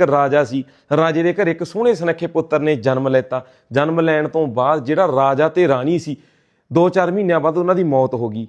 ਇੱਕ ਰਾਜਾ ਸੀ। ਰਾਜੇ ਦੇ ਘਰ ਇੱਕ ਸੋਹਣੇ ਸੁਨੱਖੇ ਪੁੱਤਰ ਨੇ ਜਨਮ ਲੈਤਾ। ਜਨਮ ਲੈਣ ਤੋਂ ਬਾਅਦ ਜਿਹੜਾ ਰਾਜਾ ਤੇ ਰਾਣੀ ਸੀ 2-4 ਮਹੀਨਿਆਂ ਬਾਅਦ ਉਹਨਾਂ ਦੀ ਮੌਤ ਹੋ ਗਈ।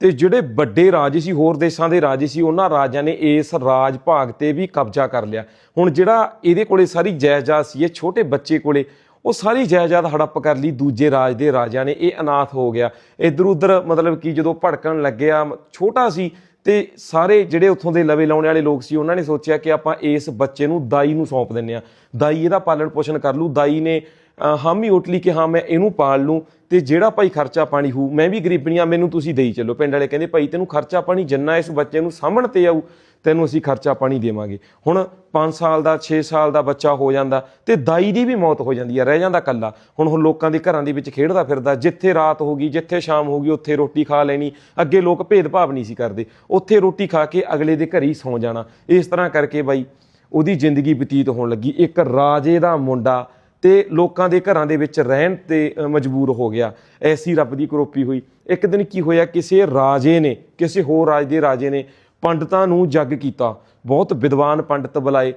ਤੇ ਜਿਹੜੇ ਵੱਡੇ ਰਾਜੇ ਸੀ, ਹੋਰ ਦੇਸ਼ਾਂ ਦੇ ਰਾਜੇ ਸੀ, ਉਹਨਾਂ ਰਾਜਿਆਂ ਨੇ ਇਸ ਰਾਜ ਭਾਗ ਤੇ ਵੀ ਕਬਜ਼ਾ ਕਰ ਲਿਆ। ਹੁਣ ਜਿਹੜਾ ਇਹਦੇ ਕੋਲੇ ਸਾਰੀ ਜਾਇਦਾਦ ਸੀ, ਇਹ ਛੋਟੇ ਬੱਚੇ ਕੋਲੇ, ਉਹ ਸਾਰੀ ਜਾਇਦਾਦ ਹੜੱਪ ਕਰ ਲਈ। ਦੂਜੇ ਰਾਜ ਦੇ ਰਾਜਿਆਂ ਨੇ ਇਹ ਅਨਾਥ ਹੋ ਗਿਆ। ਇਧਰ ਉਧਰ ਮਤਲਬ ਕਿ ਜਦੋਂ ਭੜਕਣ ਲੱਗਿਆ, ਛੋਟਾ ਸੀ ਤੇ ਸਾਰੇ ਜਿਹੜੇ ਉੱਥੋਂ ਦੇ ਲਵੇ ਲਾਉਣ ਵਾਲੇ ਲੋਕ ਸੀ, ਉਹਨਾਂ ਨੇ ਸੋਚਿਆ ਕਿ ਆਪਾਂ ਇਸ ਬੱਚੇ ਨੂੰ ਦਾਈ ਨੂੰ ਸੌਂਪ ਦਿੰਨੇ ਆ ਦਾਈ ਇਹਦਾ ਪਾਲਣ ਪੋਸ਼ਣ ਕਰ ਲੂ ਦਾਈ ਨੇ ਹਾਮੀ ਉਟਲੀ ਕਿ ਹਾਂ ਮੈਂ ਇਹਨੂੰ ਪਾਲ ਲੂੰ ਤੇ ਜਿਹੜਾ ਭਾਈ ਖਰਚਾ ਪਾਣੀ ਹੋਊ, ਮੈਂ ਵੀ ਗਰੀਬਣੀਆਂ ਮੈਨੂੰ ਤੁਸੀਂ ਦੇਈ ਚੱਲੋ। ਪਿੰਡ ਵਾਲੇ ਕਹਿੰਦੇ, ਭਾਈ, ਤੈਨੂੰ ਖਰਚਾ ਪਾਣੀ ਜਿੰਨਾ ਇਸ ਬੱਚੇ ਨੂੰ ਸਾਂਭਣ ਤੇ ਆਊ, ਤੈਨੂੰ ਅਸੀਂ ਖਰਚਾ ਪਾਣੀ ਦੇਵਾਂਗੇ। ਹੁਣ 5 ਸਾਲ ਦਾ 6 ਸਾਲ ਦਾ ਬੱਚਾ ਹੋ ਜਾਂਦਾ ਤੇ ਦਾਈ ਦੀ ਵੀ ਮੌਤ ਹੋ ਜਾਂਦੀ ਹੈ, ਰਹਿ ਜਾਂਦਾ ਕੱਲਾ ਹੁਣ ਹੁਣ ਲੋਕਾਂ ਦੇ ਘਰਾਂ ਦੇ ਵਿੱਚ ਖੇਡਦਾ ਫਿਰਦਾ, ਜਿੱਥੇ ਰਾਤ ਹੋ ਗਈ, ਜਿੱਥੇ ਸ਼ਾਮ ਹੋ ਗਈ, ਉੱਥੇ ਰੋਟੀ ਖਾ ਲੈਣੀ, ਅੱਗੇ ਲੋਕ ਭੇਦਭਾਵ ਨਹੀਂ ਸੀ ਕਰਦੇ। ਉੱਥੇ ਰੋਟੀ ਖਾ ਕੇ ਅਗਲੇ ਦੇ ਘਰ ਹੀ ਸੌਂ ਜਾਣਾ। ਇਸ ਤਰ੍ਹਾਂ ਕਰਕੇ ਬਾਈ, ਉਹਦੀ ਜ਼ਿੰਦਗੀ ਬਤੀਤ ਹੋਣ ਲੱਗੀ। ਇੱਕ ਰਾਜੇ ਦਾ ਮੁੰਡਾ ਤੇ ਲੋਕਾਂ ਦੇ ਘਰਾਂ ਦੇ ਵਿੱਚ ਰਹਿਣ ਤੇ ਮਜਬੂਰ ਹੋ ਗਿਆ। ਐਸੀ ਰੱਬ ਦੀ ਕਰੋਪੀ ਹੋਈ। ਇੱਕ ਦਿਨ ਕੀ ਹੋਇਆ, ਕਿਸੇ ਰਾਜੇ ਨੇ, ਕਿਸੇ ਹੋਰ ਰਾਜ ਦੇ ਰਾਜੇ ਨੇ ਪੰਡਤਾਂ ਨੂੰ ਜੱਗ ਕੀਤਾ। ਬਹੁਤ ਵਿਦਵਾਨ ਪੰਡਤ ਬੁਲਾਏ,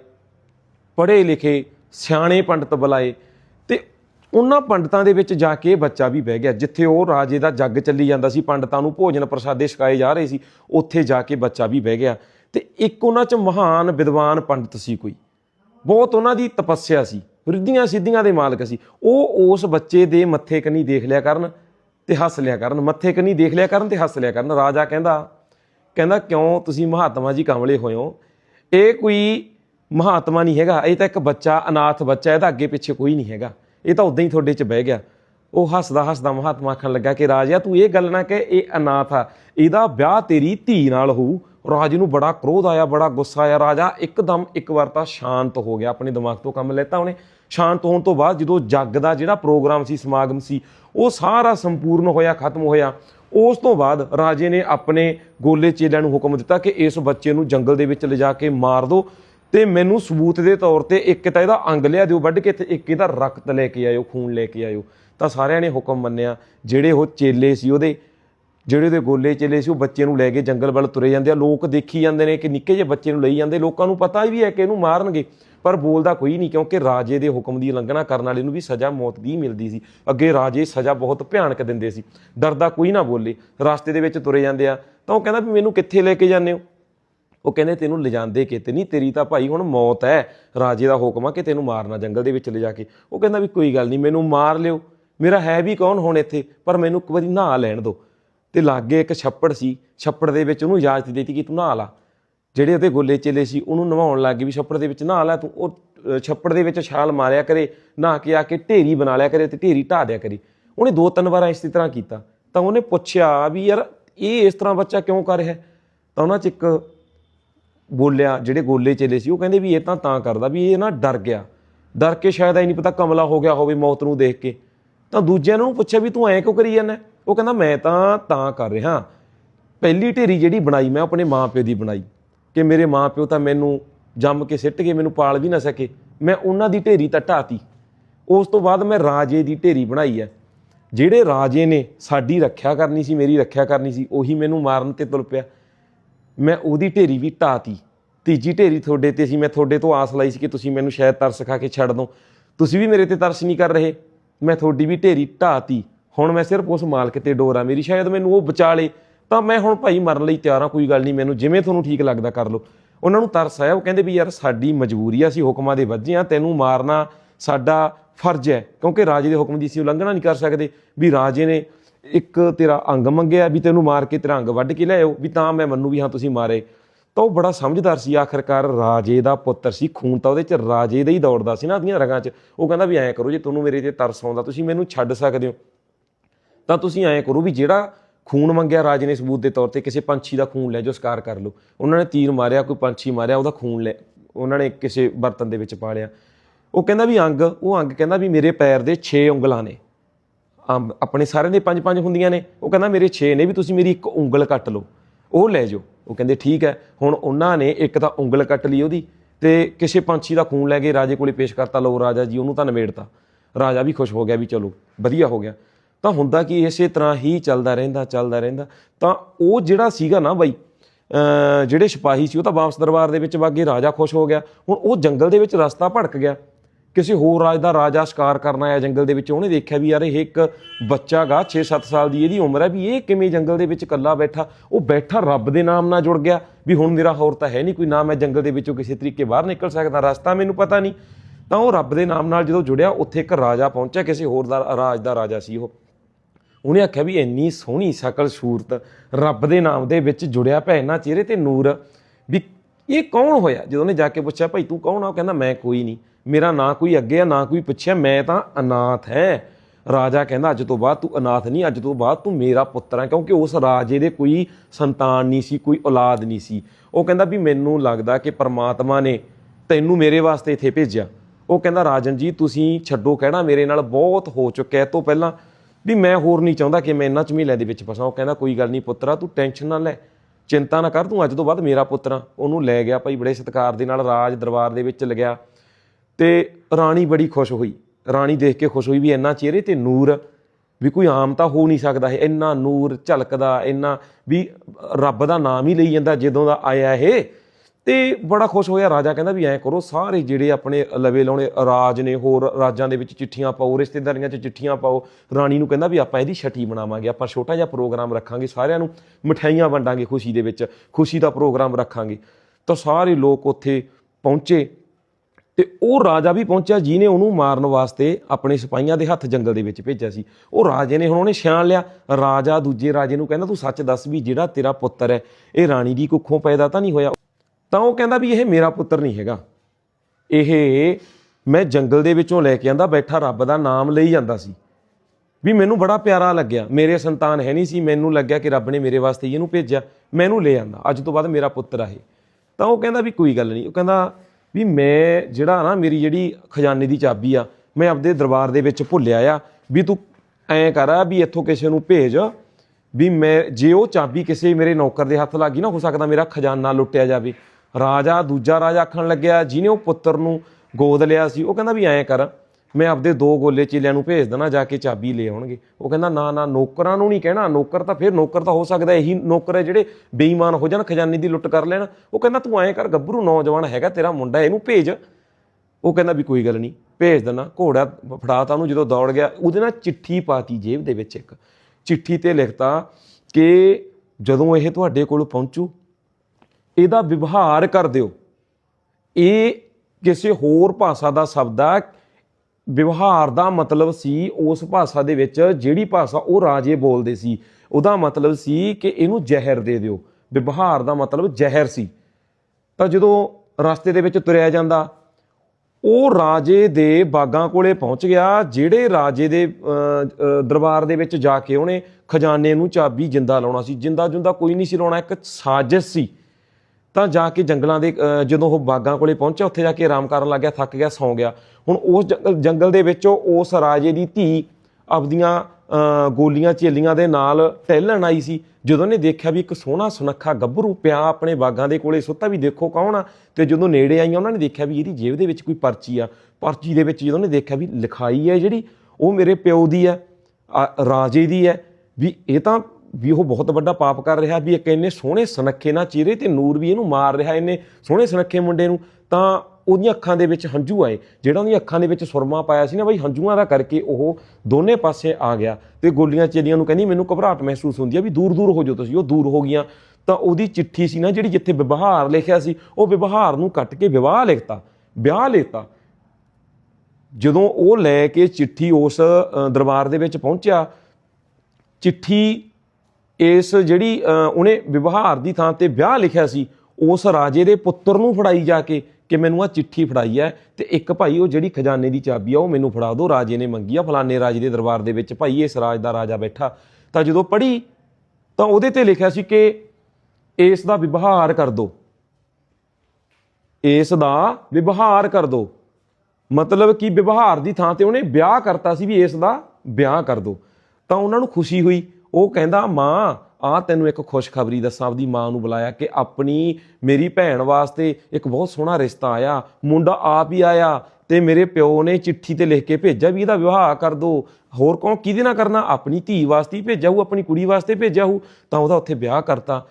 ਪੜ੍ਹੇ ਲਿਖੇ, ਸਿਆਣੇ ਪੰਡਤ ਬੁਲਾਏ ਤੇ ਉਹਨਾਂ ਪੰਡਤਾਂ ਦੇ ਵਿੱਚ ਜਾ ਕੇ ਬੱਚਾ ਵੀ ਬਹਿ ਗਿਆ। ਜਿੱਥੇ ਉਹ ਰਾਜੇ ਦਾ ਜੱਗ ਚੱਲੀ ਜਾਂਦਾ ਸੀ, ਪੰਡਤਾਂ ਨੂੰ ਭੋਜਨ ਪ੍ਰਸ਼ਾਦੇ ਛਕਾਏ ਜਾ ਰਹੇ ਸੀ, ਉੱਥੇ ਜਾ ਕੇ ਬੱਚਾ ਵੀ ਬਹਿ ਗਿਆ। ਤੇ ਇੱਕ ਉਹਨਾਂ 'ਚ ਮਹਾਨ ਵਿਦਵਾਨ ਪੰਡਤ ਸੀ ਕੋਈ। ਬਹੁਤ ਉਹਨਾਂ ਦੀ ਤਪੱਸਿਆ ਸੀ। ਰਿੱਧੀਆਂ ਸਿੱਧੀਆਂ ਦੇ ਮਾਲਕ ਸੀ। ਉਹ ਉਸ ਬੱਚੇ ਦੇ ਮੱਥੇ ਕੰਨੀ ਦੇਖ ਲਿਆ ਕਰਨ ਤੇ ਹੱਸ ਲਿਆ ਕਰਨ। ਮੱਥੇ ਕੰਨੀ ਦੇਖ ਲਿਆ ਕਰਨ ਤੇ ਹੱਸ ਲਿਆ ਕਰਨ। ਰਾਜਾ ਕਹਿੰਦਾ ਕਹਿੰਦਾ, ਕਿਉਂ ਤੁਸੀਂ ਮਹਾਤਮਾ ਜੀ ਕਮਲੇ ਹੋਏ ਹੋ? ਇਹ ਕੋਈ ਮਹਾਤਮਾ ਨਹੀਂ ਹੈਗਾ। ਇਹ ਤਾਂ ਇੱਕ ਬੱਚਾ, ਅਨਾਥ ਬੱਚਾ, ਇਹਦਾ ਅੱਗੇ ਪਿੱਛੇ ਕੋਈ ਨਹੀਂ ਹੈਗਾ। ਇਹ ਤਾਂ ਉਦਾਂ ਹੀ ਤੁਹਾਡੇ 'ਚ ਬਹਿ ਗਿਆ। ਉਹ ਹੱਸਦਾ ਹੱਸਦਾ ਮਹਾਤਮਾ ਆਖਣ ਲੱਗਾ ਕਿ, ਰਾਜਾ, ਤੂੰ ਇਹ ਗੱਲ ਨਾ ਕਹਿ, ਇਹ ਅਨਾਥ ਆ। ਇਹਦਾ ਵਿਆਹ ਤੇਰੀ ਧੀ ਨਾਲ ਹੋਊ। ਰਾਜੇ ਨੂੰ ਬੜਾ ਕ੍ਰੋਧ ਆਇਆ, ਬੜਾ ਗੁੱਸਾ ਆਇਆ। ਰਾਜਾ ਇੱਕਦਮ ਇੱਕ ਵਾਰ ਤਾਂ ਸ਼ਾਂਤ ਹੋ ਗਿਆ, ਆਪਣੇ ਦਿਮਾਗ ਤੋਂ ਕੰਮ ਲੈਤਾ ਉਹਨੇ। ਸ਼ਾਂਤ ਹੋਣ ਤੋਂ ਬਾਅਦ ਜਦੋਂ ਜੱਗ ਦਾ ਜਿਹੜਾ ਪ੍ਰੋਗਰਾਮ ਸੀ, ਸਮਾਗਮ ਸੀ, ਉਹ ਸਾਰਾ ਸੰਪੂਰਨ ਹੋਇਆ, ਖਤਮ ਹੋਇਆ। ਉਸ ਤੋਂ ਬਾਅਦ ਰਾਜੇ ਨੇ ਆਪਣੇ ਗੋਲੇ ਚੇਲਿਆਂ ਨੂੰ ਹੁਕਮ ਦਿੱਤਾ ਕਿ ਇਸ ਬੱਚੇ ਨੂੰ ਜੰਗਲ ਦੇ ਵਿੱਚ ਲਿਜਾ ਕੇ ਮਾਰ ਦਿਓ ਤੇ ਮੈਨੂੰ ਸਬੂਤ ਦੇ ਤੌਰ ਤੇ ਇੱਕ ਤਾਂ ਇਹਦਾ ਅੰਗ ਲਿਆ ਦਿਓ ਵੱਢ ਕੇ ਤੇ ਇੱਕ ਇਹਦਾ ਰਕਤ ਲੈ ਕੇ ਆਇਓ, ਖੂਨ ਲੈ ਕੇ ਆਇਓ। ਤਾਂ ਸਾਰਿਆਂ ਨੇ ਹੁਕਮ ਮੰਨਿਆ। ਜਿਹੜੇ ਉਹ ਚੇਲੇ ਸੀ ਉਹਦੇ ਜਿਹੜੇ ਉਹਦੇ ਗੋਲੇ ਚਲੇ ਸੀ, ਉਹ ਬੱਚੇ ਨੂੰ ਲੈ ਕੇ ਜੰਗਲ ਵੱਲ ਤੁਰੇ ਜਾਂਦੇ ਆ। ਲੋਕ ਦੇਖੀ ਜਾਂਦੇ ਨੇ ਕਿ ਨਿੱਕੇ ਜਿਹੇ ਬੱਚੇ ਨੂੰ ਲਈ ਜਾਂਦੇ। ਲੋਕਾਂ ਨੂੰ ਪਤਾ ਵੀ ਹੈ ਕਿ ਇਹਨੂੰ ਮਾਰਨਗੇ, ਪਰ ਬੋਲਦਾ ਕੋਈ ਨਹੀਂ, ਕਿਉਂਕਿ ਰਾਜੇ ਦੇ ਹੁਕਮ ਦੀ ਉਲੰਘਣਾ ਕਰਨ ਵਾਲੇ ਨੂੰ ਵੀ ਸਜ਼ਾ ਮੌਤ ਦੀ ਮਿਲਦੀ ਸੀ। ਅੱਗੇ ਰਾਜੇ ਸਜ਼ਾ ਬਹੁਤ ਭਿਆਨਕ ਦਿੰਦੇ ਸੀ। ਡਰਦਾ ਕੋਈ ਨਾ ਬੋਲੇ, ਰਸਤੇ ਦੇ ਵਿੱਚ ਤੁਰੇ ਜਾਂਦੇ ਆ। ਤਾਂ ਉਹ ਕਹਿੰਦਾ ਵੀ ਮੈਨੂੰ ਕਿੱਥੇ ਲੈ ਕੇ ਜਾਂਦੇ ਹੋ? ਉਹ ਕਹਿੰਦੇ, ਤੈਨੂੰ ਲਿਜਾਂਦੇ ਕਿਤੇ ਨਹੀਂ, ਤੇਰੀ ਤਾਂ ਭਾਈ ਹੁਣ ਮੌਤ ਹੈ। ਰਾਜੇ ਦਾ ਹੁਕਮ ਆ ਕਿ ਤੈਨੂੰ ਮਾਰਨਾ ਜੰਗਲ ਦੇ ਵਿੱਚ ਲਿਜਾ ਕੇ। ਉਹ ਕਹਿੰਦਾ ਵੀ ਕੋਈ ਗੱਲ ਨਹੀਂ, ਮੈਨੂੰ ਮਾਰ ਲਿਓ। ਮੇਰਾ ਹੈ ਵੀ ਕੌਣ ਹੁਣ ਇੱਥੇ? ਪਰ ਮੈਨੂੰ ਇੱਕ ਵਾਰੀ ਨਹਾ ਲੈਣ ਦਿਓ। ਤੇ ਲਾਗੇ ਇੱਕ ਛੱਪੜ ਸੀ, ਛੱਪੜ ਦੇ ਵਿੱਚ ਉਹਨੂੰ ਇਜਾਜ਼ਤ ਦੇ ਦਿੱਤੀ ਕਿ ਤੂੰ ਨਹਾ ਲਾ। ਜਿਹੜੇ ਉਹਦੇ ਗੋਲੇ ਚੇਲੇ ਸੀ, ਉਹਨੂੰ ਨਵਾਉਣ ਲੱਗ ਗਏ ਵੀ ਛੱਪੜ ਦੇ ਵਿੱਚ ਨਹਾ ਲਾ, ਤੂੰ ਉਹ ਛੱਪੜ ਦੇ ਵਿੱਚ ਛਾਲ ਮਾਰਿਆ ਕਰੇ, ਨਹਾ ਕੇ ਆ ਕੇ ਢੇਰੀ ਬਣਾ ਲਿਆ ਕਰੇ ਤੇ ਢੇਰੀ ਢਾ ਦਿਆ ਕਰੇ। ਉਹਨੇ ਦੋ ਤਿੰਨ ਵਾਰ ਇਸ ਤਰ੍ਹਾਂ ਕੀਤਾ। ਤਾਂ ਉਹਨੇ ਪੁੱਛਿਆ ਵੀ ਯਾਰ, ਇਹ ਇਸ ਤਰ੍ਹਾਂ ਬੱਚਾ ਕਿਉਂ ਕਰ ਰਿਹਾ? ਤਾਂ ਉਹਨਾਂ ਚ ਇੱਕ ਬੋਲਿਆ, ਜਿਹੜੇ ਗੋਲੇ ਚੇਲੇ ਸੀ, ਉਹ ਕਹਿੰਦੇ ਵੀ ਇਹ ਤਾਂ ਤਾਂ ਕਰਦਾ ਵੀ ਇਹ ਨਾ ਡਰ ਗਿਆ। ਡਰ ਕੇ ਸ਼ਾਇਦ ਇਹ ਨਹੀਂ ਪਤਾ ਕਮਲਾ ਹੋ ਗਿਆ ਹੋਵੇ ਮੌਤ ਨੂੰ ਦੇਖ ਕੇ। ਤਾਂ ਦੂਜਿਆਂ ਨੂੰ ਪੁੱਛਿਆ ਵੀ ਤੂੰ ਐਂ ਕਿਉਂ ਕਰੀ ਜਾਂਦਾ? ਉਹ ਕਹਿੰਦਾ, ਮੈਂ ਤਾਂ ਤਾਂ ਕਰ ਰਿਹਾ। ਪਹਿਲੀ ਢੇਰੀ ਜਿਹੜੀ ਬਣਾਈ, ਮੈਂ ਆਪਣੇ ਮਾਪਿਓ ਦੀ ਬਣਾਈ। ਕਿ ਮੇਰੇ ਮਾਪਿਓ ਤਾਂ ਮੈਨੂੰ ਜੰਮ ਕੇ ਸਿੱਟ ਕੇ ਮੈਨੂੰ ਪਾਲ ਵੀ ਨਾ ਸਕੇ। ਮੈਂ ਉਹਨਾਂ ਦੀ ਢੇਰੀ ਤਾਂ ਢਾਤੀ। ਉਸ ਤੋਂ ਬਾਅਦ ਮੈਂ ਰਾਜੇ ਦੀ ਢੇਰੀ ਬਣਾਈ ਹੈ। ਜਿਹੜੇ ਰਾਜੇ ਨੇ ਸਾਡੀ ਰੱਖਿਆ ਕਰਨੀ ਸੀ, ਮੇਰੀ ਰੱਖਿਆ ਕਰਨੀ ਸੀ, ਉਹੀ ਮੈਨੂੰ ਮਾਰਨ ਤੇ ਤੁਲ ਪਿਆ। ਮੈਂ ਉਹਦੀ ਢੇਰੀ ਵੀ ਢਾਤੀ। ਤੀਜੀ ਢੇਰੀ ਤੁਹਾਡੇ ਤੇ ਸੀ। ਮੈਂ ਤੁਹਾਡੇ ਤੋਂ ਆਸ ਲਾਈ ਸੀ ਕਿ ਤੁਸੀਂ ਮੈਨੂੰ ਸ਼ਾਇਦ ਤਰਸ ਖਾ ਕੇ ਛੱਡ ਦੋ। ਤੁਸੀਂ ਵੀ ਮੇਰੇ ਤੇ ਤਰਸ ਨਹੀਂ ਕਰ ਰਹੇ। ਮੈਂ ਤੁਹਾਡੀ ਵੀ ਢੇਰੀ ਢਾਤੀ। ਹੁਣ ਮੈਂ ਸਿਰਫ ਉਸ ਮਾਲਕ ਤੇ ਡੋਰ ਆ, ਮੇਰੀ ਸ਼ਾਇਦ ਮੈਨੂੰ ਉਹ ਬਚਾ ਲੇ। ਤਾਂ ਮੈਂ ਹੁਣ ਭਾਈ ਮਰਨ ਲਈ ਤਿਆਰ ਆ, ਕੋਈ ਗੱਲ ਨਹੀਂ, ਮੈਨੂੰ ਜਿਵੇਂ ਤੁਹਾਨੂੰ ਠੀਕ ਲੱਗਦਾ ਕਰ ਲਓ। ਉਹਨਾਂ ਨੂੰ ਤਰਸ ਆਇਆ, ਉਹ ਕਹਿੰਦੇ ਵੀ ਯਾਰ ਸਾਡੀ ਮਜਬੂਰੀ ਆ, ਅਸੀਂ ਹੁਕਮਾਂ ਦੇ ਵੱਜੇ ਆ, ਤੈਨੂੰ ਮਾਰਨਾ ਸਾਡਾ ਫਰਜ਼ ਹੈ। ਕਿਉਂਕਿ ਰਾਜੇ ਦੇ ਹੁਕਮ ਦੀ ਅਸੀਂ ਉਲੰਘਣਾ ਨਹੀਂ ਕਰ ਸਕਦੇ ਵੀ ਰਾਜੇ ਨੇ ਇੱਕ ਤੇਰਾ ਅੰਗ ਮੰਗਿਆ ਵੀ ਤੈਨੂੰ ਮਾਰ ਕੇ ਤੇਰਾ ਅੰਗ ਵੱਢ ਕੇ ਲਿਆਓ ਵੀ ਤਾਂ ਮੈਂ ਮੰਨੂ ਵੀ ਹਾਂ ਤੁਸੀਂ ਮਾਰੇ। ਤਾਂ ਉਹ ਬੜਾ ਸਮਝਦਾਰ ਸੀ ਆਖਰਕਾਰ, ਰਾਜੇ ਦਾ ਪੁੱਤਰ ਸੀ, ਖੂਨ ਤਾਂ ਉਹਦੇ ਚ ਰਾਜੇ ਦਾ ਹੀ ਦੌੜਦਾ ਸੀ ਨਾ ਉਹਦੀਆਂ ਰਗਾਂ 'ਚ। ਉਹ ਕਹਿੰਦਾ ਵੀ ਐਂ ਕਰੋ, ਜੇ ਤੁਹਾਨੂੰ ਮੇਰੇ ਤੇ ਤਰਸ ਆਉਂਦਾ, ਤੁਸੀਂ ਮੈਨੂੰ ਛੱਡ ਸਕਦੇ ਹੋ। ਤਾਂ ਤੁਸੀਂ ਐਂ ਕਰੋ ਵੀ ਜਿਹੜਾ ਖੂਨ ਮੰਗਿਆ ਰਾਜੇ ਨੇ ਸਬੂਤ ਦੇ ਤੌਰ ਤੇ ਕਿਸੇ ਪੰਛੀ ਦਾ ਖੂਨ ਲੈ ਜਾਓ, ਸਕਾਰ ਕਰ ਲਓ। ਉਹਨਾਂ ਨੇ ਤੀਰ ਮਾਰਿਆ, ਕੋਈ ਪੰਛੀ ਮਾਰਿਆ, ਉਹਦਾ ਖੂਨ ਲੈ ਉਹਨਾਂ ਨੇ ਕਿਸੇ ਬਰਤਨ ਦੇ ਵਿੱਚ ਪਾ ਲਿਆ ਉਹ ਕਹਿੰਦਾ ਵੀ ਅੰਗ, ਉਹ ਅੰਗ ਕਹਿੰਦਾ ਵੀ ਮੇਰੇ ਪੈਰ ਦੇ 6 ਉਂਗਲਾਂ ਨੇ। ਅੰਬ ਆਪਣੇ ਸਾਰਿਆਂ ਦੇ ਪੰਜ ਪੰਜ ਹੁੰਦੀਆਂ ਨੇ। ਉਹ ਕਹਿੰਦਾ ਮੇਰੇ 6 ਨੇ, ਵੀ ਤੁਸੀਂ ਮੇਰੀ ਇੱਕ ਉਂਗਲ ਕੱਟ ਲਓ। ਉਹ ਲੈ ਜਾਓ। ਉਹ ਕਹਿੰਦੇ ਠੀਕ ਹੈ, ਹੁਣ ਉਹਨਾਂ ਨੇ ਇੱਕ ਤਾਂ ਉਂਗਲ ਕੱਟ ਲਈ ਉਹਦੀ ਤੇ ਕਿਸੇ ਪੰਛੀ ਦਾ ਖੂਨ ਲੈ ਕੇ ਰਾਜੇ ਕੋਲੇ ਪੇਸ਼ ਕਰਤਾ, ਲਓ ਰਾਜਾ ਜੀ, ਉਹਨੂੰ ਤਾਂ ਨਿਬੇੜਤਾ। ਰਾਜਾ ਵੀ ਖੁਸ਼ ਹੋ ਗਿਆ ਵੀ ਚਲੋ, ਵਧੀਆ ਹੋ ਗਿਆ। ਤਾਂ ਹੁੰਦਾ ਕਿ ਇਸੇ ਤਰ੍ਹਾਂ ਹੀ ਚੱਲਦਾ ਰਹਿੰਦਾ ਚੱਲਦਾ ਰਹਿੰਦਾ। ਤਾਂ ਉਹ ਜਿਹੜਾ ਸੀਗਾ ਨਾ ਬਾਈ ਜਿਹੜੇ ਸਿਪਾਹੀ ਸੀ ਉਹ ਤਾਂ ਵਾਪਸ ਦਰਬਾਰ ਦੇ ਵਿੱਚ ਵਾਗੇ ਰਾਜਾ ਖੁਸ਼ ਹੋ ਗਿਆ। ਹੁਣ ਉਹ ਜੰਗਲ ਦੇ ਵਿੱਚ ਰਸਤਾ ਭਟਕ ਗਿਆ। ਕਿਸੇ ਹੋਰ ਰਾਜ ਦਾ ਰਾਜਾ ਸ਼ਿਕਾਰ ਕਰਨ ਆਇਆ ਜੰਗਲ ਦੇ ਵਿੱਚ, ਉਹਨੇ ਦੇਖਿਆ ਵੀ ਯਾਰ ਇਹ ਇੱਕ ਬੱਚਾ ਗਾ 6-7 ਸਾਲ ਦੀ ਇਹਦੀ ਉਮਰ ਹੈ ਵੀ ਇਹ ਕਿਵੇਂ ਜੰਗਲ ਦੇ ਵਿੱਚ ਇਕੱਲਾ ਬੈਠਾ। ਉਹ ਬੈਠਾ ਰੱਬ ਦੇ ਨਾਮ ਨਾਲ ਜੁੜ ਗਿਆ ਵੀ ਹੁਣ ਮੇਰਾ ਹੋਰ ਤਾਂ ਹੈ ਨਹੀਂ, ਕੋਈ ਨਾ ਮੈਂ ਜੰਗਲ ਦੇ ਵਿੱਚੋਂ ਕਿਸੇ ਤਰੀਕੇ ਬਾਹਰ ਨਿਕਲ ਸਕਦਾ, ਰਸਤਾ ਮੈਨੂੰ ਪਤਾ ਨਹੀਂ। ਤਾਂ ਉਹ ਰੱਬ ਦੇ ਨਾਮ ਨਾਲ ਜਦੋਂ ਜੁੜਿਆ, ਉੱਥੇ ਇੱਕ ਰਾਜਾ ਪਹੁੰਚਿਆ, ਕਿਸੇ ਹੋਰ ਦਾ ਰਾਜ ਦਾ ਰਾਜਾ ਸੀ ਉਹ। ਉਹਨੇ ਆਖਿਆ ਵੀ ਇੰਨੀ ਸੋਹਣੀ ਸ਼ਕਲ ਸੂਰਤ ਰੱਬ ਦੇ ਨਾਮ ਦੇ ਵਿੱਚ ਜੁੜਿਆ ਪਿਆ, ਇੰਨਾ ਚਿਹਰੇ ਤੇ ਨੂਰ, ਵੀ ਇਹ ਕੌਣ ਹੋਇਆ? ਜਦੋਂ ਉਹਨੇ ਜਾ ਕੇ ਪੁੱਛਿਆ, ਭਾਈ ਤੂੰ ਕੌਣ ਆ? ਉਹ ਕਹਿੰਦਾ, ਮੈਂ ਕੋਈ ਨਹੀਂ। ਮੇਰਾ ਨਾਂ ਕੋਈ ਅੱਗੇ ਆ, ਨਾ ਕੋਈ ਪਿੱਛੇ ਮੈਂ ਤਾਂ ਅਨਾਥ ਹੈ ਰਾਜਾ ਕਹਿੰਦਾ, ਅੱਜ ਤੋਂ ਬਾਅਦ ਤੂੰ ਅਨਾਥ ਨਹੀਂ, ਅੱਜ ਤੋਂ ਬਾਅਦ ਤੂੰ ਮੇਰਾ ਪੁੱਤਰ ਹੈ ਕਿਉਂਕਿ ਉਸ ਰਾਜੇ ਦੇ ਕੋਈ ਸੰਤਾਨ ਨਹੀਂ ਸੀ, ਕੋਈ ਔਲਾਦ ਨਹੀਂ ਸੀ। ਉਹ ਕਹਿੰਦਾ ਵੀ ਮੈਨੂੰ ਲੱਗਦਾ ਕਿ ਪਰਮਾਤਮਾ ਨੇ ਤੈਨੂੰ ਮੇਰੇ ਵਾਸਤੇ ਇੱਥੇ ਭੇਜਿਆ। ਉਹ ਕਹਿੰਦਾ, ਰਾਜਨ ਜੀ, ਤੁਸੀਂ ਛੱਡੋ, ਕਹਿਣਾ ਮੇਰੇ ਨਾਲ ਬਹੁਤ ਹੋ ਚੁੱਕਿਆ। ਇਹ ਤੋਂ ਪਹਿਲਾਂ ਵੀ ਮੈਂ ਹੋਰ ਨਹੀਂ ਚਾਹੁੰਦਾ ਕਿ ਮੈਂ ਇਹਨਾਂ ਝਮੇਲਿਆਂ ਦੇ ਵਿੱਚ ਫਸਾਂ। ਉਹ ਕਹਿੰਦਾ, ਕੋਈ ਗੱਲ ਨਹੀਂ ਪੁੱਤਰਾ, ਤੂੰ ਟੈਨਸ਼ਨ ਨਾ ਲੈ, ਚਿੰਤਾ ਨਾ ਕਰ, ਤੂੰ ਅੱਜ ਤੋਂ ਬਾਅਦ ਮੇਰਾ ਪੁੱਤਰਾ ਉਹਨੂੰ ਲੈ ਗਿਆ ਭਾਈ, ਬੜੇ ਸਤਿਕਾਰ ਦੇ ਨਾਲ ਰਾਜ ਦਰਬਾਰ ਦੇ ਵਿੱਚ ਲਗਿਆ। ਤੇ ਰਾਣੀ ਬੜੀ ਖੁਸ਼ ਹੋਈ। ਰਾਣੀ ਦੇਖ ਕੇ ਖੁਸ਼ ਹੋਈ ਵੀ ਇੰਨਾ ਚਿਹਰੇ ਤੇ ਨੂਰ, ਵੀ ਕੋਈ ਆਮ ਤਾਂ ਹੋ ਨਹੀਂ ਸਕਦਾ ਇਹ। ਇੰਨਾ ਨੂਰ ਝਲਕਦਾ, ਇੰਨਾ ਵੀ ਰੱਬ ਦਾ ਨਾਮ ਹੀ ਲਈ ਜਾਂਦਾ, ਜਦੋਂ ਦਾ ਆਇਆ ਇਹ ਤੇ ਬੜਾ ਖੁਸ਼ ਹੋਇਆ ਰਾਜਾ ਕਹਿੰਦਾ ਵੀ ਐਂ ਕਰੋ, ਸਾਰੇ ਜਿਹੜੇ ਆਪਣੇ ਲਵੇ ਲਾਉਣੇ ਰਾਜ ਨੇ, ਹੋਰ ਰਾਜਾਂ ਦੇ ਵਿੱਚ ਚਿੱਠੀਆਂ ਪਾਓ, ਰਿਸ਼ਤੇਦਾਰੀਆਂ 'ਚ ਚਿੱਠੀਆਂ ਪਾਓ, ਰਾਣੀ ਨੂੰ ਕਹਿੰਦਾ ਵੀ ਆਪਾਂ ਇਹਦੀ ਛਟੀ ਬਣਾਵਾਂਗੇ, ਆਪਾਂ ਛੋਟਾ ਜਿਹਾ ਪ੍ਰੋਗਰਾਮ ਰੱਖਾਂਗੇ, ਸਾਰਿਆਂ ਨੂੰ ਮਠਿਆਈਆਂ ਵੰਡਾਂਗੇ ਖੁਸ਼ੀ ਦੇ ਵਿੱਚ, ਖੁਸ਼ੀ ਦਾ ਪ੍ਰੋਗਰਾਮ ਰੱਖਾਂਗੇ। ਤਾਂ ਸਾਰੇ ਲੋਕ ਉੱਥੇ ਪਹੁੰਚੇ ਤੇ ਉਹ ਰਾਜਾ ਵੀ ਪਹੁੰਚਿਆ ਜਿਹਨੇ ਉਹਨੂੰ ਮਾਰਨ ਵਾਸਤੇ ਆਪਣੇ ਸਿਪਾਹੀਆਂ ਦੇ ਹੱਥ ਜੰਗਲ ਦੇ ਵਿੱਚ ਭੇਜਿਆ ਸੀ। ਉਹ ਰਾਜੇ ਨੇ ਹੁਣ ਉਹਨੇ ਛਾਣ ਲਿਆ। ਰਾਜਾ ਦੂਜੇ ਰਾਜੇ ਨੂੰ ਕਹਿੰਦਾ, ਤੂੰ ਸੱਚ ਦੱਸ ਵੀ ਜਿਹੜਾ ਤੇਰਾ ਪੁੱਤਰ ਹੈ, ਇਹ ਰਾਣੀ ਦੀ ਕੁੱਖੋਂ ਪੈਦਾ ਤਾਂ ਨਹੀਂ ਹੋਇਆ? ਤਾਂ ਉਹ ਕਹਿੰਦਾ ਵੀ ਇਹ ਮੇਰਾ ਪੁੱਤਰ ਨਹੀਂ ਹੈਗਾ। ਇਹ ਮੈਂ ਜੰਗਲ ਦੇ ਵਿੱਚੋਂ ਲੈ ਕੇ ਆਂਦਾ, ਬੈਠਾ ਰੱਬ ਦਾ ਨਾਮ ਲਈ ਜਾਂਦਾ ਸੀ। ਵੀ ਮੈਨੂੰ ਬੜਾ ਪਿਆਰਾ ਲੱਗਿਆ। ਮੇਰੇ ਸੰਤਾਨ ਹੈ ਨਹੀਂ ਸੀ, ਮੈਨੂੰ ਲੱਗਿਆ ਕਿ ਰੱਬ ਨੇ ਮੇਰੇ ਵਾਸਤੇ ਇਹਨੂੰ ਭੇਜਿਆ। ਮੈਨੂੰ ਲੈ ਆਂਦਾ। ਅੱਜ ਤੋਂ ਬਾਅਦ ਮੇਰਾ ਪੁੱਤਰ ਆ ਇਹ। ਤਾਂ ਉਹ ਕਹਿੰਦਾ ਵੀ ਕੋਈ ਗੱਲ ਨਹੀਂ। ਉਹ ਕਹਿੰਦਾ ਵੀ ਮੈਂ ਜਿਹੜਾ ਨਾ ਮੇਰੀ ਜਿਹੜੀ ਖਜ਼ਾਨੇ ਦੀ ਚਾਬੀ ਆ, ਮੈਂ ਆਪਦੇ ਦਰਬਾਰ ਦੇ ਵਿੱਚ ਭੁੱਲਿਆ ਆ। ਵੀ ਤੂੰ ਐਂ ਕਰ ਵੀ ਇੱਥੋਂ ਕਿਸੇ ਨੂੰ ਭੇਜ ਵੀ ਮੈਂ, ਜੇ ਉਹ ਚਾਬੀ ਕਿਸੇ ਮੇਰੇ ਨੌਕਰ ਦੇ ਹੱਥ ਲੱਗੀ ਨਾ, ਹੋ ਸਕਦਾ ਮੇਰਾ ਖਜ਼ਾਨਾ ਲੁੱਟਿਆ ਜਾਵੇ। ਰਾਜਾ ਦੂਜਾ ਰਾਜਾ ਆਖਣ ਲੱਗਿਆ, ਜਿਹਨੇ ਉਹ ਪੁੱਤਰ ਨੂੰ ਗੋਦ ਲਿਆ ਸੀ, ਉਹ ਕਹਿੰਦਾ ਵੀ ਐਂ ਕਰ, ਮੈਂ ਆਪਦੇ ਦੋ ਗੋਲੇ ਚੇਲਿਆਂ ਨੂੰ ਭੇਜ ਦੇਣਾ, ਜਾ ਕੇ ਚਾਬੀ ਲੈ ਆਉਣਗੇ। ਉਹ ਕਹਿੰਦਾ, ਨਾ ਨਾ, ਨੌਕਰਾਂ ਨੂੰ ਨਹੀਂ ਕਹਿਣਾ, ਨੌਕਰ ਤਾਂ ਫਿਰ ਨੌਕਰ ਤਾਂ ਹੋ ਸਕਦਾ, ਇਹੀ ਨੌਕਰ ਹੈ ਜਿਹੜੇ ਬੇਈਮਾਨ ਹੋ ਜਾਣ, ਖਜ਼ਾਨੇ ਦੀ ਲੁੱਟ ਕਰ ਲੈਣ। ਉਹ ਕਹਿੰਦਾ, ਤੂੰ ਐਂ ਕਰ, ਗੱਭਰੂ ਨੌਜਵਾਨ ਹੈਗਾ, ਤੇਰਾ ਮੁੰਡਾ ਇਹਨੂੰ ਭੇਜ। ਉਹ ਕਹਿੰਦਾ ਵੀ ਕੋਈ ਗੱਲ ਨਹੀਂ, ਭੇਜ ਦੇਣਾ ਘੋੜਾ ਫੜਾਤਾ ਉਹਨੂੰ ਜਦੋਂ ਦੌੜ ਗਿਆ, ਉਹਦੇ ਨਾਲ ਚਿੱਠੀ ਪਾਤੀ ਜੇਬ ਦੇ ਵਿੱਚ ਇੱਕ। ਚਿੱਠੀ ਤੇ ਲਿਖਤਾ ਕਿ ਜਦੋਂ ਇਹ ਤੁਹਾਡੇ ਕੋਲ ਪਹੁੰਚੂ ਇਹਦਾ ਵਿਵਹਾਰ ਕਰ ਦਿਓ। ਇਹ ਕਿਸੇ ਹੋਰ ਭਾਸ਼ਾ ਦਾ ਸ਼ਬਦ ਆ। ਵਿਵਹਾਰ ਦਾ ਮਤਲਬ ਸੀ ਉਸ ਭਾਸ਼ਾ ਦੇ ਵਿੱਚ ਜਿਹੜੀ ਭਾਸ਼ਾ ਉਹ ਰਾਜੇ ਬੋਲਦੇ ਸੀ। ਉਹਦਾ ਮਤਲਬ ਸੀ ਕਿ ਇਹਨੂੰ ਜ਼ਹਿਰ ਦੇ ਦਿਓ। ਵਿਵਹਾਰ ਦਾ ਮਤਲਬ ਜ਼ਹਿਰ ਸੀ। ਤਾਂ ਜਦੋਂ ਰਸਤੇ ਦੇ ਵਿੱਚ ਤੁਰਿਆ ਜਾਂਦਾ, ਉਹ ਰਾਜੇ ਦੇ ਬਾਗਾਂ ਕੋਲੇ ਪਹੁੰਚ ਗਿਆ, ਜਿਹੜੇ ਰਾਜੇ ਦੇ ਦਰਬਾਰ ਦੇ ਵਿੱਚ ਜਾ ਕੇ ਉਹਨੇ ਖਜ਼ਾਨੇ ਨੂੰ ਚਾਬੀ ਜਿੰਦਾ ਲਾਉਣਾ ਸੀ। ਜਿੰਦਾ ਜੁੰਦਾ ਕੋਈ ਨਹੀਂ ਸੀ ਲਾਉਣਾ, ਇੱਕ ਸਾਜ਼ਿਸ਼ ਸੀ। ਤਾਂ ਜਾ ਕੇ ਜੰਗਲਾਂ ਦੇ ਜਦੋਂ ਉਹ ਬਾਗਾਂ ਕੋਲੇ ਪਹੁੰਚਿਆ, ਉੱਥੇ ਜਾ ਕੇ ਆਰਾਮ ਕਰਨ ਲੱਗ ਗਿਆ ਥੱਕ ਗਿਆ, ਸੌਂ ਗਿਆ। ਹੁਣ ਉਸ ਜੰਗਲ- ਜੰਗਲ ਦੇ ਵਿੱਚੋਂ ਉਸ ਰਾਜੇ ਦੀ ਧੀ ਆਪਦੀਆਂ ਗੋਲੀਆਂ, ਚੇਲੀਆਂ ਦੇ ਨਾਲ ਟਹਿਲਣ ਆਈ ਸੀ। ਜਦੋਂ ਨੇ ਦੇਖਿਆ ਵੀ ਇੱਕ ਸੋਹਣਾ ਸੁਨੱਖਾ ਗੱਭਰੂ ਪਿਆ ਆਪਣੇ ਬਾਗਾਂ ਦੇ ਕੋਲੇ, ਸੁੱਤਾ ਵੀ ਦੇਖੋ ਕੌਣ ਆ? ਤੇ ਜਦੋਂ ਨੇੜੇ ਆਈਆਂ, ਉਹਨਾਂ ਨੇ ਦੇਖਿਆ ਵੀ ਇਹਦੀ ਜੇਬ ਦੇ ਵਿੱਚ ਕੋਈ ਪਰਚੀ ਆ। ਪਰਚੀ ਦੇ ਵਿੱਚ ਜਦੋਂ ਨੇ ਦੇਖਿਆ ਵੀ ਲਿਖਾਈ ਹੈ ਜਿਹੜੀ, ਉਹ ਮੇਰੇ ਪਿਓ ਦੀ ਹੈ ਰਾਜੇ ਦੀ ਹੈ, ਵੀ ਇਹ ਤਾਂ ਵੀ ਉਹ ਬਹੁਤ ਵੱਡਾ ਪਾਪ ਕਰ ਰਿਹਾ ਵੀ ਇੱਕ ਇੰਨੇ ਸੋਹਣੇ ਸੁਨੱਖੇ ਨਾਲ ਚਿਹਰੇ ਤੇ ਨੂਰ ਵੀ ਇਹਨੂੰ ਮਾਰ ਰਿਹਾ ਇੰਨੇ ਸੋਹਣੇ ਸੁਨੱਖੇ ਮੁੰਡੇ ਨੂੰ, ਤਾਂ ਉਹਦੀਆਂ ਅੱਖਾਂ ਦੇ ਵਿੱਚ ਹੰਝੂ ਆਏ। ਜਿਹੜਾ ਉਹਦੀਆਂ ਅੱਖਾਂ ਦੇ ਵਿੱਚ ਸੁਰਮਾ ਪਾਇਆ ਸੀ ਨਾ ਬਈ ਹੰਝੂਆਂ ਦਾ ਕਰਕੇ ਉਹ ਦੋਨੇ ਪਾਸੇ ਆ ਗਿਆ ਤੇ ਗੋਲੀਆਂ ਚੇਲੀਆਂ ਨੂੰ ਕਹਿੰਦੀ ਮੈਨੂੰ ਘਬਰਾਹਟ ਮਹਿਸੂਸ ਹੁੰਦੀ ਆ ਵੀ ਦੂਰ ਦੂਰ ਹੋ ਜਾਓ ਤੁਸੀਂ, ਉਹ ਦੂਰ ਹੋ ਗਈਆਂ। ਤਾਂ ਉਹਦੀ ਚਿੱਠੀ ਸੀ ਨਾ ਜਿਹੜੀ ਜਿੱਥੇ ਵਿਵਹਾਰ ਲਿਖਿਆ ਸੀ, ਉਹ ਵਿਵਹਾਰ ਨੂੰ ਕੱਟ ਕੇ ਵਿਵਾਹ ਲਿਖਤਾ, ਵਿਆਹ ਲਿਖਤਾ। ਜਦੋਂ ਉਹ ਲੈ ਕੇ ਚਿੱਠੀ ਉਸ ਦਰਬਾਰ ਦੇ ਵਿੱਚ ਪਹੁੰਚਿਆ, ਚਿੱਠੀ ਇਸ ਜਿਹੜੀ ਉਹਨੇ ਵਿਵਹਾਰ ਦੀ ਥਾਂ ਤੇ ਵਿਆਹ ਲਿਖਿਆ ਸੀ, ਉਸ ਰਾਜੇ ਦੇ ਪੁੱਤਰ ਨੂੰ ਫੜਾਈ ਜਾ ਕੇ ਕਿ ਮੈਨੂੰ ਆ ਚਿੱਠੀ ਫੜਾਈ ਹੈ ਤੇ ਇੱਕ ਭਾਈ ਉਹ ਜਿਹੜੀ ਖਜ਼ਾਨੇ ਦੀ ਚਾਬੀ ਆ ਉਹ ਮੈਨੂੰ ਫੜਾ ਦਿਓ, ਰਾਜੇ ਨੇ ਮੰਗੀ ਆ, ਫਲਾਣੇ ਰਾਜੇ ਦੇ ਦਰਬਾਰ ਦੇ ਵਿੱਚ ਭਾਈ ਇਸ ਰਾਜ ਦਾ ਰਾਜਾ ਬੈਠਾ। ਤਾਂ ਜਦੋਂ ਪੜ੍ਹੀ, ਤਾਂ ਉਹਦੇ ਤੇ ਲਿਖਿਆ ਸੀ ਕਿ ਇਸ ਦਾ ਵਿਵਹਾਰ ਕਰ ਦਿਓ। ਇਸ ਦਾ ਵਿਵਹਾਰ ਕਰ ਦਿਓ। ਮਤਲਬ ਕਿ ਵਿਵਹਾਰ ਦੀ ਥਾਂ ਤੇ ਉਹਨੇ ਵਿਆਹ ਕਰਤਾ ਸੀ ਵੀ ਇਸ ਦਾ ਵਿਆਹ ਕਰ ਦੋ ਤਾਂ ਉਹਨਾਂ ਨੂੰ ਖੁਸ਼ੀ ਹੋਈ ਉਹ ਕਹਿੰਦਾ, ਮਾਂ ਆ ਤੈਨੂੰ ਇੱਕ ਖੁਸ਼ਖਬਰੀ ਦੱਸਾਂ, ਆਪਦੀ ਮਾਂ ਨੂੰ ਬੁਲਾਇਆ ਕਿ ਆਪਣੀ ਮੇਰੀ ਭੈਣ ਵਾਸਤੇ ਇੱਕ ਬਹੁਤ ਸੋਹਣਾ ਰਿਸ਼ਤਾ ਆਇਆ। ਮੁੰਡਾ ਆਪ ਹੀ ਆਇਆ ਤੇ ਮੇਰੇ ਪਿਓ ਨੇ ਚਿੱਠੀ ਤੇ ਲਿਖ ਕੇ ਭੇਜਿਆ ਵੀ ਇਹਦਾ ਵਿਆਹ ਕਰ ਦੋ। ਹੋਰ ਕੌਣ, ਕਿਹਦੇ ਨਾਲ ਕਰਨਾ? ਆਪਣੀ ਧੀ ਵਾਸਤੇ ਹੀ ਭੇਜਿਆ ਹੋਊ, ਆਪਣੀ ਕੁੜੀ ਵਾਸਤੇ ਭੇਜਿਆ ਹੋਊ, ਤਾਂ ਉਹਦਾ ਉੱਥੇ ਵਿਆਹ ਕਰਤਾ।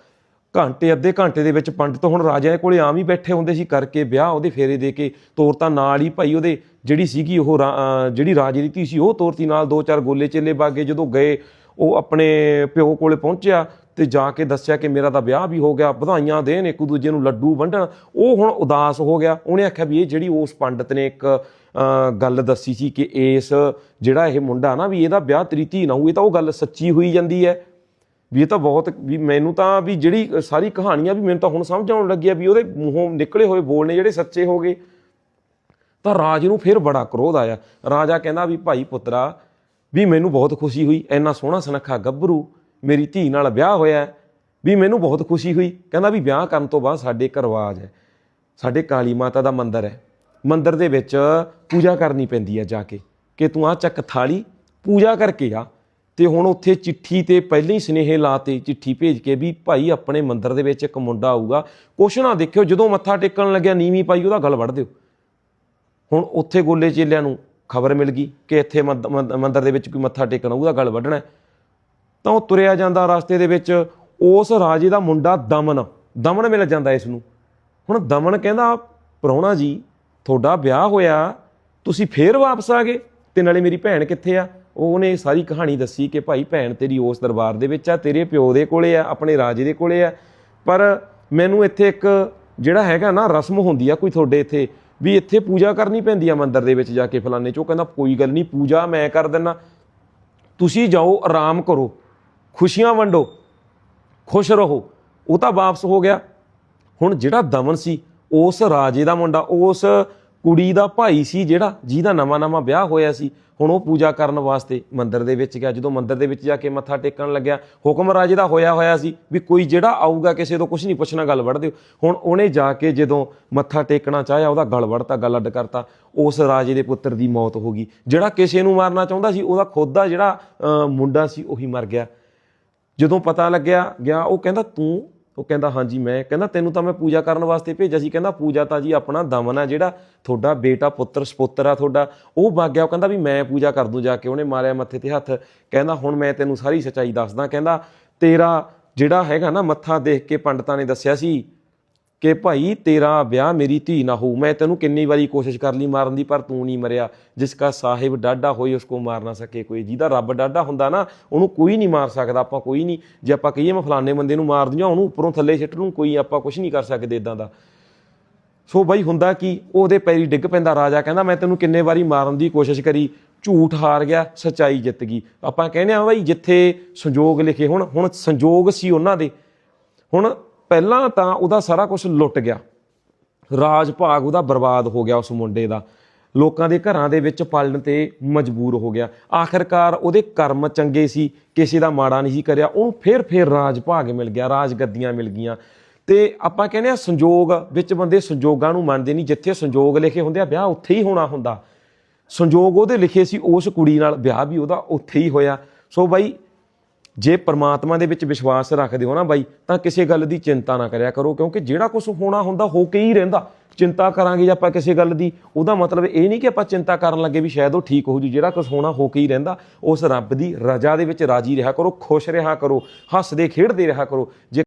ਘੰਟੇ, ਅੱਧੇ ਘੰਟੇ ਦੇ ਵਿੱਚ ਪੰਡਤ ਹੁਣ ਰਾਜਿਆਂ ਕੋਲੇ ਆਮ ਹੀ ਬੈਠੇ ਹੁੰਦੇ ਸੀ ਕਰਕੇ ਵਿਆਹ ਉਹਦੇ ਫੇਰੇ ਦੇ ਕੇ ਤੋਰਤਾ ਨਾਲ ਹੀ ਭਾਈ ਉਹਦੇ, ਜਿਹੜੀ ਸੀਗੀ ਉਹ ਰਾ- ਜਿਹੜੀ ਰਾਜੇ ਦੀ ਧੀ ਸੀ ਉਹ ਤੋਰਤੀ ਨਾਲ, ਦੋ ਚਾਰ ਗੋਲੇ ਚੇਲੇ ਬਾਗੇ ਜਦੋਂ ਗਏ ਉਹ ਆਪਣੇ ਪਿਓ ਕੋਲੇ ਪਹੁੰਚਿਆ ਤੇ ਜਾ ਕੇ ਦੱਸਿਆ ਕਿ ਮੇਰਾ ਤਾਂ ਵਿਆਹ ਵੀ ਹੋ ਗਿਆ, ਵਧਾਈਆਂ ਦੇਣ, ਇੱਕ ਦੂਜੇ ਨੂੰ ਲੱਡੂ ਵੰਡਣ। ਉਹ ਹੁਣ ਉਦਾਸ ਹੋ ਗਿਆ। ਉਹਨੇ ਆਖਿਆ ਵੀ ਇਹ ਜਿਹੜੀ ਉਸ ਪੰਡਤ ਨੇ ਇੱਕ ਗੱਲ ਦੱਸੀ ਸੀ ਕਿ ਇਸ ਜਿਹੜਾ ਇਹ ਮੁੰਡਾ ਨਾ ਵੀ ਇਹਦਾ ਵਿਆਹ ਤੇਰੀ ਧੀ ਨਾ ਹੋਊ, ਇਹ ਤਾਂ ਉਹ ਗੱਲ ਸੱਚੀ ਹੋਈ ਜਾਂਦੀ ਹੈ। ਵੀ ਇਹ ਤਾਂ ਬਹੁਤ, ਵੀ ਮੈਨੂੰ ਤਾਂ ਵੀ ਜਿਹੜੀ ਸਾਰੀ ਕਹਾਣੀਆਂ ਵੀ ਮੈਨੂੰ ਤਾਂ ਹੁਣ ਸਮਝ ਆਉਣ ਲੱਗਿਆ ਵੀ ਉਹਦੇ ਮੂੰਹੋਂ ਨਿਕਲੇ ਹੋਏ ਬੋਲ ਨੇ ਜਿਹੜੇ ਸੱਚੇ ਹੋ ਗਏ। ਤਾਂ ਰਾਜ ਨੂੰ ਫਿਰ ਬੜਾ ਕ੍ਰੋਧ ਆਇਆ। ਰਾਜਾ ਕਹਿੰਦਾ ਵੀ ਭਾਈ ਪੁੱਤਰਾ ਵੀ ਮੈਨੂੰ ਬਹੁਤ ਖੁਸ਼ੀ ਹੋਈ, ਇੰਨਾ ਸੋਹਣਾ ਸੁਨੱਖਾ ਗੱਭਰੂ ਮੇਰੀ ਧੀ ਨਾਲ ਵਿਆਹ ਹੋਇਆ ਵੀ ਮੈਨੂੰ ਬਹੁਤ ਖੁਸ਼ੀ ਹੋਈ। ਕਹਿੰਦਾ ਵੀ ਵਿਆਹ ਕਰਨ ਤੋਂ ਬਾਅਦ ਸਾਡੇ ਇੱਕ ਰਿਵਾਜ ਹੈ, ਸਾਡੇ ਕਾਲੀ ਮਾਤਾ ਦਾ ਮੰਦਿਰ ਹੈ। ਮੰਦਿਰ ਦੇ ਵਿੱਚ ਪੂਜਾ ਕਰਨੀ ਪੈਂਦੀ ਹੈ ਜਾ ਕੇ, ਕਿ ਤੂੰ ਆ ਚੱਕ ਥਾਲੀ, ਪੂਜਾ ਕਰਕੇ ਆ, ਤੇ ਹੁਣ ਉੱਥੇ ਚਿੱਠੀ ਤੇ ਪਹਿਲਾਂ ਹੀ ਸਨੇਹੇ ਲਾਤੇ ਚਿੱਠੀ ਭੇਜ ਕੇ ਵੀ ਭਾਈ ਆਪਣੇ ਮੰਦਿਰ ਦੇ ਵਿੱਚ ਇੱਕ ਮੁੰਡਾ ਆਊਗਾ। ਕੁਛ ਨਾ ਦੇਖਿਓ, ਜਦੋਂ ਮੱਥਾ ਟੇਕਣ ਲੱਗਿਆ, ਨੀਵੀਂ ਪਾਈ ਉਹਦਾ ਗਲ ਵੜ ਦਿਓ। ਹੁਣ ਉੱਥੇ ਗੋਲੇ ਚੇਲਿਆਂ ਨੂੰ ਖਬਰ ਮਿਲ ਗਈ ਕਿ ਇੱਥੇ ਮੰਦ- ਮੰਦ- ਦੇ ਵਿੱਚ ਕੋਈ ਮੱਥਾ ਟੇਕਣ ਉਹਦਾ ਗਲ ਵੱਢਣਾ ਤਾਂ ਉਹ ਤੁਰਿਆ ਜਾਂਦਾ ਰਸਤੇ ਦੇ ਵਿੱਚ, ਉਸ ਰਾਜੇ ਦਾ ਮੁੰਡਾ ਦਮਨ ਦਮਨ ਮਿਲ ਜਾਂਦਾ ਇਸ ਨੂੰ ਹੁਣ ਦਮਨ ਕਹਿੰਦਾ, ਪ੍ਰਾਹੁਣਾ ਜੀ, ਤੁਹਾਡਾ ਵਿਆਹ ਹੋਇਆ, ਤੁਸੀਂ ਫੇਰ ਵਾਪਸ ਆ ਗਏ? ਤੇ ਨਾਲੇ ਮੇਰੀ ਭੈਣ ਕਿੱਥੇ ਆ? ਉਹਨੇ ਸਾਰੀ ਕਹਾਣੀ ਦੱਸੀ ਕਿ ਭਾਈ, ਭੈਣ ਤੇਰੀ ਉਸ ਦਰਬਾਰ ਦੇ ਵਿੱਚ ਆ, ਤੇਰੇ ਪਿਓ ਦੇ ਕੋਲੇ ਆ, ਆਪਣੇ ਰਾਜੇ ਦੇ ਕੋਲੇ ਆ। ਪਰ ਮੈਨੂੰ ਇੱਥੇ ਇੱਕ ਜਿਹੜਾ ਹੈਗਾ ਨਾ ਰਸਮ ਹੁੰਦੀ ਆ, ਕੋਈ ਤੁਹਾਡੇ ਇੱਥੇ ਵੀ ਇੱਥੇ ਪੂਜਾ ਕਰਨੀ ਪੈਂਦੀ ਆ ਮੰਦਿਰ ਦੇ ਵਿੱਚ ਜਾ ਕੇ ਫਲਾਣੇ ਚ। ਉਹ ਕਹਿੰਦਾ, ਕੋਈ ਗੱਲ ਨਹੀਂ, ਪੂਜਾ ਮੈਂ ਕਰ ਦਿੰਨਾ। ਤੁਸੀਂ ਜਾਓ, ਆਰਾਮ ਕਰੋ, ਖੁਸ਼ੀਆਂ ਵੰਡੋ, ਖੁਸ਼ ਰਹੋ। ਉਹ ਤਾਂ ਵਾਪਸ ਹੋ ਗਿਆ। ਹੁਣ ਜਿਹੜਾ ਦਮਨ ਸੀ, ਉਸ ਰਾਜੇ ਦਾ ਮੁੰਡਾ, ਉਸ ਕੁੜੀ ਦਾ ਭਾਈ ਸੀ ਜਿਹੜਾ, ਜਿਹਦਾ ਨਵਾਂ ਨਵਾਂ ਵਿਆਹ ਹੋਇਆ ਸੀ, ਹੁਣ ਉਹ ਪੂਜਾ ਕਰਨ ਵਾਸਤੇ ਮੰਦਿਰ ਦੇ ਵਿੱਚ ਗਿਆ। ਜਦੋਂ ਮੰਦਿਰ ਦੇ ਵਿੱਚ ਜਾ ਕੇ ਮੱਥਾ ਟੇਕਣ ਲੱਗਿਆ, ਹੁਕਮ ਰਾਜੇ ਦਾ ਹੋਇਆ ਹੋਇਆ ਸੀ ਵੀ ਕੋਈ ਜਿਹੜਾ ਆਊਗਾ ਕਿਸੇ ਤੋਂ ਕੁਝ ਨਹੀਂ ਪੁੱਛਣਾ, ਗੱਲ ਵੜ ਦਿਓ। ਹੁਣ ਉਹਨੇ ਜਾ ਕੇ ਜਦੋਂ ਮੱਥਾ ਟੇਕਣਾ ਚਾਹਿਆ, ਉਹਦਾ ਗਲ ਵੜਤਾ ਗੱਲ ਅੱਡ ਕਰਤਾ। ਉਸ ਰਾਜੇ ਦੇ ਪੁੱਤਰ ਦੀ ਮੌਤ ਹੋ ਗਈ। ਜਿਹੜਾ ਕਿਸੇ ਨੂੰ ਮਾਰਨਾ ਚਾਹੁੰਦਾ ਸੀ, ਉਹਦਾ ਖੁਦ ਦਾ ਜਿਹੜਾ ਮੁੰਡਾ ਸੀ, ਉਹੀ ਮਰ ਗਿਆ। ਜਦੋਂ ਪਤਾ ਲੱਗਿਆ, ਗਿਆ, ਉਹ ਕਹਿੰਦਾ, ਤੂੰ ਉਹ ਕਹਿੰਦਾ, ਹਾਂਜੀ, ਮੈਂ ਕਹਿੰਦਾ, ਤੈਨੂੰ ਤਾਂ ਮੈਂ ਪੂਜਾ ਕਰਨ ਵਾਸਤੇ ਭੇਜਿਆ ਸੀ। ਕਹਿੰਦਾ, ਪੂਜਾ ਤਾਂ ਜੀ ਆਪਣਾ ਦਮਨ ਆ ਜਿਹੜਾ ਤੁਹਾਡਾ ਬੇਟਾ ਪੁੱਤਰ, ਸਪੁੱਤਰ ਆ ਤੁਹਾਡਾ। ਉਹ ਵਗ ਗਿਆ, ਉਹ ਕਹਿੰਦਾ ਵੀ ਮੈਂ ਪੂਜਾ ਕਰ ਦੂੰ ਜਾ ਕੇ। ਉਹਨੇ ਮਾਰਿਆ ਮੱਥੇ ਤੇ ਹੱਥ। ਕਹਿੰਦਾ, ਹੁਣ ਮੈਂ ਤੈਨੂੰ ਸਾਰੀ ਸੱਚਾਈ ਦੱਸਦਾ। ਕਹਿੰਦਾ, ਤੇਰਾ ਜਿਹੜਾ ਹੈਗਾ ਨਾ ਮੱਥਾ ਦੇਖ ਕੇ ਪੰਡਤਾਂ ਨੇ ਦੱਸਿਆ ਸੀ ਕਿ ਭਾਈ ਤੇਰਾ ਵਿਆਹ ਮੇਰੀ ਧੀ ਨਾ ਹੋਊ। ਮੈਂ ਤੈਨੂੰ ਕਿੰਨੀ ਵਾਰੀ ਕੋਸ਼ਿਸ਼ ਕਰ ਲਈ ਮਾਰਨ ਦੀ, ਪਰ ਤੂੰ ਨਹੀਂ ਮਰਿਆ। ਜਿਸ ਕਾ ਸਾਹਿਬ ਡਾਢਾ ਹੋਈ ਉਸਕੋ ਮਾਰ ਨਾ ਸਕੇ ਕੋਈ। ਜਿਹਦਾ ਰੱਬ ਡਾਢਾ ਹੁੰਦਾ ਨਾ, ਉਹਨੂੰ ਕੋਈ ਨਹੀਂ ਮਾਰ ਸਕਦਾ। ਆਪਾਂ ਕੋਈ ਨਹੀਂ। ਜੇ ਆਪਾਂ ਕਹੀਏ ਮੈਂ ਫਲਾਣੇ ਬੰਦੇ ਨੂੰ ਮਾਰ ਦਿਆਂ, ਉਹਨੂੰ ਉੱਪਰੋਂ ਥੱਲੇ ਸਿੱਟ ਨੂੰ ਕੋਈ ਆਪਾਂ ਕੁਝ ਨਹੀਂ ਕਰ ਸਕਦੇ ਇਦਾਂ ਦਾ। ਸੋ ਬਾਈ ਹੁੰਦਾ ਕੀ, ਉਹਦੇ ਪੈਰੀ ਡਿੱਗ ਪੈਂਦਾ ਰਾਜਾ, ਕਹਿੰਦਾ ਮੈਂ ਤੈਨੂੰ ਕਿੰਨੇ ਵਾਰੀ ਮਾਰਨ ਦੀ ਕੋਸ਼ਿਸ਼ ਕਰੀ, ਝੂਠ ਹਾਰ ਗਿਆ, ਸਚਾਈ ਜਿੱਤ ਗਈ। ਆਪਾਂ ਕਹਿੰਦੇ ਆ ਬਾਈ ਜਿੱਥੇ ਸੰਜੋਗ ਲਿਖੇ ਹੁਣ ਹੁਣ ਸੰਜੋਗ ਸੀ ਉਹਨਾਂ ਦੇ। ਹੁਣ ਪਹਿਲਾਂ ਤਾਂ ਉਹਦਾ ਸਾਰਾ ਕੁਝ ਲੁੱਟ ਗਿਆ। ਰਾਜ ਭਾਗ ਉਹਦਾ ਬਰਬਾਦ ਹੋ ਗਿਆ ਉਸ ਮੁੰਡੇ ਦਾ। ਲੋਕਾਂ ਦੇ ਘਰਾਂ ਦੇ ਵਿੱਚ ਪਲਣ ਤੇ ਮਜਬੂਰ ਹੋ ਗਿਆ। ਆਖਰਕਾਰ ਉਹਦੇ ਕਰਮ ਚੰਗੇ ਸੀ, ਕਿਸੇ ਦਾ ਮਾੜਾ ਨਹੀਂ ਸੀ ਕਰਿਆ। ਉਹਨੂੰ ਫੇਰ ਫੇਰ ਰਾਜ ਭਾਗ ਮਿਲ ਗਿਆ, ਰਾਜ ਗੱਦੀਆਂ ਮਿਲ ਗਈਆਂ। ਤੇ ਆਪਾਂ ਕਹਿੰਦੇ ਆ ਸੰਜੋਗ ਵਿੱਚ ਬੰਦੇ ਸੰਜੋਗਾਂ ਨੂੰ ਮੰਨਦੇ ਨਹੀਂ। ਜਿੱਥੇ ਸੰਜੋਗ ਲਿਖੇ ਹੁੰਦੇ ਆ, ਵਿਆਹ ਉੱਥੇ ਹੀ ਹੋਣਾ ਹੁੰਦਾ। ਸੰਜੋਗ ਉਹਦੇ ਲਿਖੇ ਸੀ, ਉਸ ਕੁੜੀ ਨਾਲ ਵਿਆਹ ਵੀ ਉਹਦਾ ਉੱਥੇ ਹੀ ਹੋਇਆ। ਸੋ ਬਾਈ ਜੇ ਪ੍ਰਮਾਤਮਾ ਦੇ ਵਿੱਚ ਵਿਸ਼ਵਾਸ ਰੱਖਦੇ ਹੋ ਨਾ ਬਾਈ, ਤਾਂ ਕਿਸੇ ਗੱਲ ਦੀ ਚਿੰਤਾ ਨਾ ਕਰਿਆ ਕਰੋ, ਕਿਉਂਕਿ ਜਿਹੜਾ ਕੁਝ ਹੋਣਾ ਹੁੰਦਾ, ਹੋ ਕੇ ਹੀ ਰਹਿੰਦਾ। ਚਿੰਤਾ ਕਰਾਂਗੇ ਜੇ ਆਪਾਂ ਕਿਸੇ ਗੱਲ ਦੀ। ਉਹਦਾ ਮਤਲਬ ਇਹ ਨਹੀਂ ਕਿ ਆਪਾਂ ਚਿੰਤਾ ਕਰਨ ਲੱਗੇ ਵੀ ਸ਼ਾਇਦ ਉਹ ਠੀਕ ਹੋ ਜੂ। ਜਿਹੜਾ ਕੁਝ ਹੋਣਾ, ਹੋ ਕੇ ਹੀ ਰਹਿੰਦਾ। ਉਸ ਰੱਬ ਦੀ ਰਜ਼ਾ ਦੇ ਵਿੱਚ ਰਾਜੀ ਰਿਹਾ ਕਰੋ, ਖੁਸ਼ ਰਿਹਾ ਕਰੋ, ਹੱਸਦੇ, ਖੇਡਦੇ ਰਿਹਾ ਕਰੋ। ਜੇ